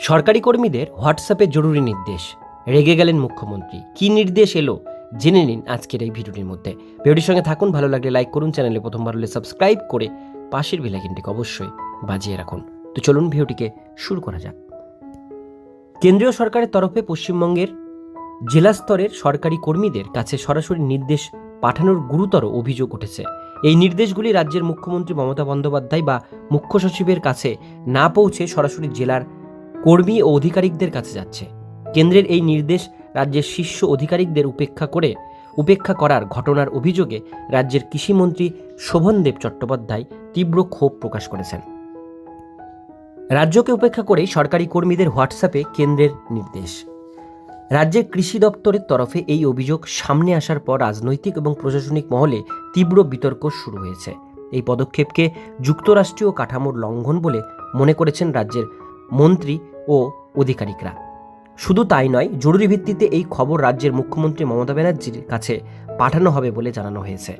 সরকারি কর্মীদের হোয়াটসঅ্যাপে জরুরি নির্দেশ। রেগে গেলেন মুখ্যমন্ত্রী। কী নির্দেশ এলো? জেনে নিন আজকের এই ভিডিওটির মধ্যে। ভিডিওটির সঙ্গে থাকুন, ভালো লাগলে লাইক করুন, চ্যানেলে প্রথমবার হলে সাবস্ক্রাইব করে পাশের বেলাইকিনটিকে অবশ্যই বাজিয়ে রাখুন। তো চলুন ভিডিওটিকে শুরু করা যাক। কেন্দ্রীয় সরকারের তরফে পশ্চিমবঙ্গের জেলা স্তরের সরকারি কর্মীদের কাছে সরাসরি নির্দেশ পাঠানোর গুরুতর অভিযোগ উঠেছে। এই নির্দেশগুলি রাজ্যের মুখ্যমন্ত্রী মমতা বন্দ্যোপাধ্যায় বা মুখ্য সচিবের কাছে না পৌঁছে সরাসরি জেলার কর্মী ও অধিকারিকদের কাছে যাচ্ছে। কেন্দ্রের এই নির্দেশ রাজ্যের শীর্ষ অধিকারিকদের উপেক্ষা করে উপেক্ষা করার ঘটনার অভিযোগে রাজ্যের কৃষিমন্ত্রী শোভনদেব চট্টোপাধ্যায় তীব্র ক্ষোভ প্রকাশ করেছেন। রাজ্যকে উপেক্ষা করেই সরকারি কর্মীদের হোয়াটসঅ্যাপে কেন্দ্রের নির্দেশ। রাজ্যের কৃষি দপ্তরের তরফে এই অভিযোগ সামনে আসার পর রাজনৈতিক এবং প্রশাসনিক মহলে তীব্র বিতর্ক শুরু হয়েছে। এই পদক্ষেপকে যুক্তরাষ্ট্রীয় কাঠামোর লঙ্ঘন বলে মনে করেছেন রাজ্যের মন্ত্রী ও আধিকারিকরা শুধু তাই নয়, জরুরি ভিত্তিতে এই খবর রাজ্যের মুখ্যমন্ত্রী মমতা ব্যানার্জির কাছে পাঠানো হবে বলে জানানো হয়েছে।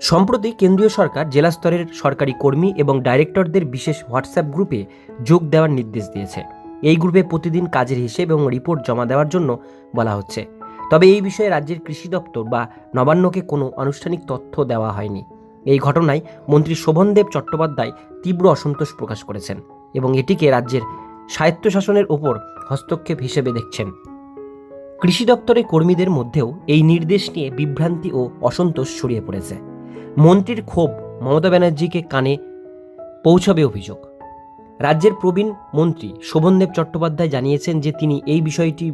সম্প্রতি কেন্দ্রীয় সরকার, জেলা স্তরের সরকারি কর্মী এবং ডাইরেক্টরদের বিশেষ হোয়াটসঅ্যাপ গ্রুপে যোগ দেওয়ার নির্দেশ দিয়েছে। এই গ্রুপে প্রতিদিন কাজের হিসেব এবং রিপোর্ট জমা দেওয়ার জন্য বলা হচ্ছে। তবে এই বিষয়ে রাজ্যের কৃষি দপ্তর বা নবান্নকে কোনো আনুষ্ঠানিক তথ্য দেওয়া হয়নি। এই ঘটনায় মন্ত্রী শোভনদেব চট্টোপাধ্যায় তীব্র অসন্তোষ প্রকাশ করেছেন। এবং এটিকে রাজ্যের স্বায়ত্তশাসনের ওপর হস্তক্ষেপ হিসেবে দেখছেন। কৃষি দপ্তরের কর্মীদের মধ্যেও এই নির্দেশ নিয়ে বিভ্রান্তি ও অসন্তোষ ছড়িয়ে পড়েছে। মন্ত্রীর ক্ষোভ মমতা ব্যানার্জিকে কানে পৌঁছবে অভিযোগ। রাজ্যের প্রবীণ মন্ত্রী শোভনদেব চট্টোপাধ্যায় জানিয়েছেন যে তিনি এই বিষয়টি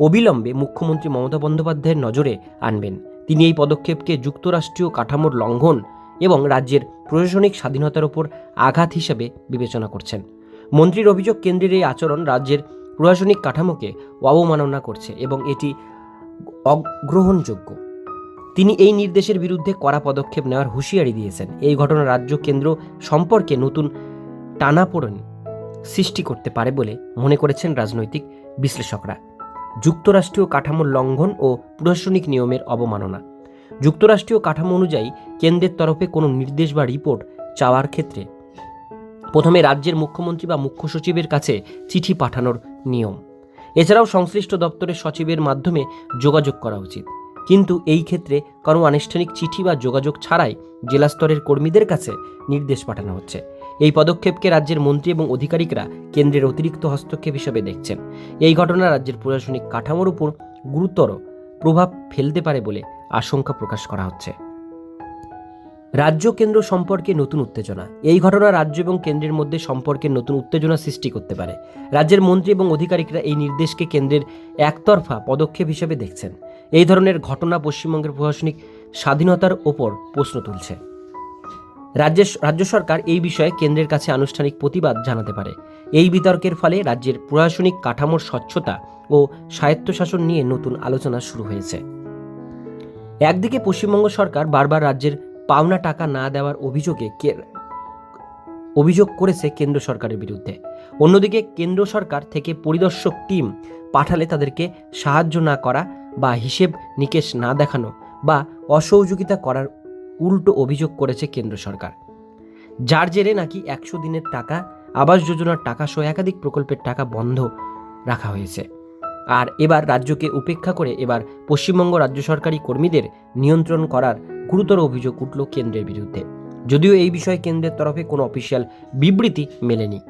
অবিলম্বে মুখ্যমন্ত্রী মমতা বন্দ্যোপাধ্যায়ের নজরে আনবেন। তিনি এই পদক্ষেপকে যুক্তরাষ্ট্রীয় কাঠামোর লঙ্ঘন এবং রাজ্যের প্রশাসনিক স্বাধীনতার উপর আঘাত হিসেবে বিবেচনা করছেন। মন্ত্রীর অভিযোগ কেন্দ্রের এই আচরণ রাজ্যের প্রশাসনিক কাঠামোকে অবমাননা করছে এবং এটি অগ্রহণযোগ্য। তিনি এই নির্দেশের বিরুদ্ধে কড়া পদক্ষেপ নেওয়ার হুঁশিয়ারি দিয়েছেন। এই ঘটনা রাজ্য কেন্দ্র সম্পর্কে নতুন টানাপোড়েন সৃষ্টি করতে পারে বলে মনে করেছেন রাজনৈতিক বিশ্লেষকরা। যুক্তরাষ্ট্রীয় কাঠামোর লঙ্ঘন ও প্রশাসনিক নিয়মের অবমাননা। যুক্তরাষ্ট্রীয় কাঠামো অনুযায়ী কেন্দ্রের তরফে কোনো নির্দেশ বা রিপোর্ট চাওয়ার ক্ষেত্রে। প্রথমে রাজ্যের মুখ্যমন্ত্রী বা মুখ্য সচিবের কাছে চিঠি পাঠানোর নিয়ম। এছাড়াও সংশ্লিষ্ট দপ্তরের সচিবের মাধ্যমে যোগাযোগ করা উচিত। কিন্তু এই ক্ষেত্রে কোনো আনুষ্ঠানিক চিঠি বা যোগাযোগ ছাড়াই জেলা স্তরের কর্মীদের কাছে নির্দেশ পাঠানো হচ্ছে। এই পদক্ষেপকে রাজ্যের মন্ত্রী এবং আধিকারিকরা কেন্দ্রের অতিরিক্ত হস্তক্ষেপ হিসেবে দেখছেন। এই ঘটনা রাজ্যের প্রশাসনিক কাঠামোর উপর গুরুতর প্রভাব ফেলতে পারে বলে আশঙ্কা প্রকাশ করা হচ্ছে। রাজ্য কেন্দ্র সম্পর্কে নতুন উত্তেজনা। এই ঘটনা রাজ্য এবং কেন্দ্রের মধ্যে সম্পর্কের নতুন উত্তেজনা সৃষ্টি করতে পারে। রাজ্যের মন্ত্রী এবং আধিকারিকরা এই নির্দেশকে কেন্দ্রের একতরফা পদক্ষেপ হিসেবে দেখছেন। এই ধরনের ঘটনা পশ্চিমবঙ্গের প্রশাসনিক স্বাধীনতার ওপর প্রশ্ন তুলছে। রাজ্যের রাজ্য সরকার এই বিষয়ে কেন্দ্রের কাছে আনুষ্ঠানিক প্রতিবাদ জানাতে পারে। এই বিতর্কের ফলে রাজ্যের প্রশাসনিক কাঠামোর স্বচ্ছতা ও স্বায়ত্তশাসন নিয়ে নতুন আলোচনা শুরু হয়েছে। একদিকে পশ্চিমবঙ্গ সরকার বারবার রাজ্যের পাওনা টাকা না দেওয়ার অভিযোগে অভিযোগ করেছে কেন্দ্র সরকারের বিরুদ্ধে। অন্যদিকে কেন্দ্র সরকার থেকে পরিদর্শক টিম পাঠালে তাদেরকে সাহায্য না করা বা হিসেব নিকেশ না দেখানো বা অসহযোগিতা করার উল্টো অভিযোগ করেছে কেন্দ্র সরকার। যার জেরে নাকি একশো দিনের টাকা, আবাস যোজনার টাকা সহ একাধিক প্রকল্পের টাকা বন্ধ রাখা হয়েছে। আর এবার রাজ্যকে উপেক্ষা করে এবার পশ্চিমবঙ্গ রাজ্য সরকারি কর্মীদের নিয়ন্ত্রণ করার গুরুতর অভিযোগ উঠল কেন্দ্রের বিরুদ্ধে। যদিও এই বিষয়ে কেন্দ্রের তরফে কোনো অফিসিয়াল বিবৃতি মেলেনি।